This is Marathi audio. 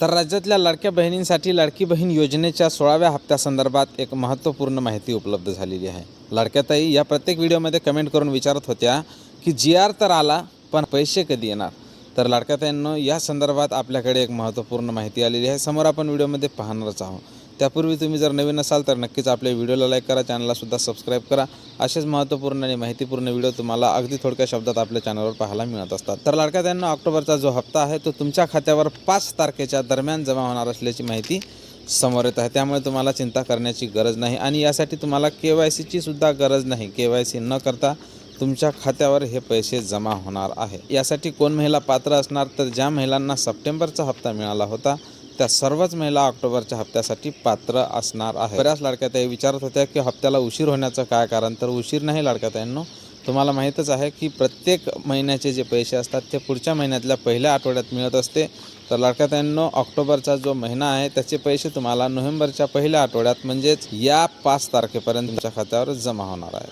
तर राज्यातल्या लाडक्या बहिणींसाठी लाडकी बहीण योजनेच्या सोळाव्या हप्त्यासंदर्भात एक महत्त्वपूर्ण माहिती उपलब्ध झालेली आहे. लाडक्याताई या प्रत्येक व्हिडिओमध्ये कमेंट करून विचारत होत्या की जी आर तर आला पण पैसे कधी येणार? तर लाडक्याताईंनो या संदर्भात आपल्याकडे एक महत्त्वपूर्ण माहिती आलेली आहे. समोर आपण व्हिडिओमध्ये पाहणारच आहोत. त्यापूर्वी तुम्ही जर नवीन असाल तर नक्कीच आपल्या व्हिडिओला लाईक करा चॅनललासुद्धा सबस्क्राईब करा. असेच महत्त्वपूर्ण आणि माहितीपूर्ण व्हिडिओ तुम्हाला अगदी थोडक्या शब्दात आपल्या चॅनलवर पाहायला मिळत असतात. तर लाडक्या त्यांना ऑक्टोबरचा जो हप्ता आहे तो तुमच्या खात्यावर पाच तारखेच्या दरम्यान जमा होणार असल्याची माहिती समोर येत आहे. त्यामुळे तुम्हाला चिंता करण्याची गरज नाही आणि यासाठी तुम्हाला के वाय सीची सुद्धा गरज नाही. के वाय सी न करता तुमच्या खात्यावर हे पैसे जमा होणार आहे. यासाठी कोण महिला पात्र असणार? तर ज्या महिलांना सप्टेंबरचा हप्ता मिळाला होता त्या सर्वच महिला ऑक्टोबरच्या हप्त्यासाठी पात्र असणार आहे बऱ्याच लाडक्याताई विचारत होत्या की हप्त्याला उशीर होण्याचं काय कारण? तर उशीर नाही लाडक्याताईंनो तुम्हाला माहीतच आहे की प्रत्येक महिन्याचे जे पैसे असतात ते पुढच्या महिन्यातल्या पहिल्या आठवड्यात मिळत असते. तर लाडक्याताईंनो ऑक्टोबरचा जो महिना आहे त्याचे पैसे तुम्हाला नोव्हेंबरच्या पहिल्या आठवड्यात म्हणजेच या पाच तारखेपर्यंत तुमच्या खात्यावर जमा होणार आहे